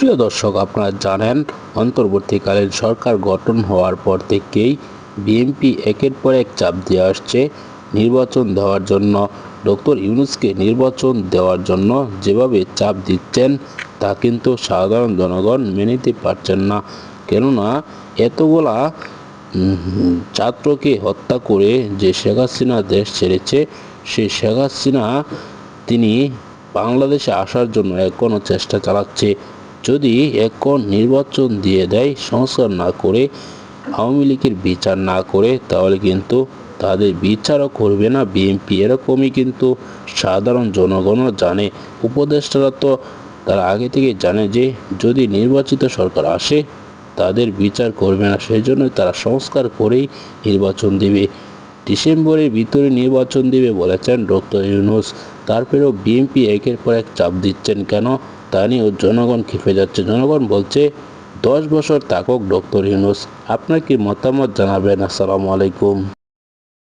প্রিয় দর্শক, আপনারা জানেন, অন্তর্বর্তীকালীন সরকার গঠন হওয়ার পর থেকেই বিএনপি একের পর এক চাপ দিয়ে আসছে নির্বাচন দেওয়ার জন্য। ডক্টর ইউনুসকে নির্বাচন দেওয়ার জন্য যেভাবে চাপ দিচ্ছেন, তা কিন্তু সাধারণ জনগণ মেনে নিতে পারছেন না। কেননা, এতগুলা ছাত্রকে হত্যা করে যে শেখ হাসিনা দেশ ছেড়েছে সেই শেখ হাসিনা তিনি বাংলাদেশে আসার জন্য এখনও চেষ্টা চালাচ্ছে। যদি এখন নির্বাচন দিয়ে দেয়, সংস্কার না করে, আওয়ামী লীগের বিচার না করে, তাহলে কিন্তু তাদের বিচারও করবে না। বিএনপি এরকমই কিন্তু সাধারণ জনগণও জানে। উপদেষ্টারা তো তারা আগে থেকে জানে যে, যদি নির্বাচিত সরকার আসে, তাদের বিচার করবে না। সেই জন্যই তারা সংস্কার করেই নির্বাচন দেবে। ডিসেম্বরের ভিতরে নির্বাচন দেবে বলেছেন ডক্টর ইউনুস। তারপরেও বিএনপি একের পর এক চাপ দিচ্ছেন কেন? তা নিয়েও জনগণ খেপে যাচ্ছে। জনগণ বলছে, দশ বছর থাকুক ডক্টর ইউনুস। আপনার কি মতামত জানাবেন? আসসালামু আলাইকুম।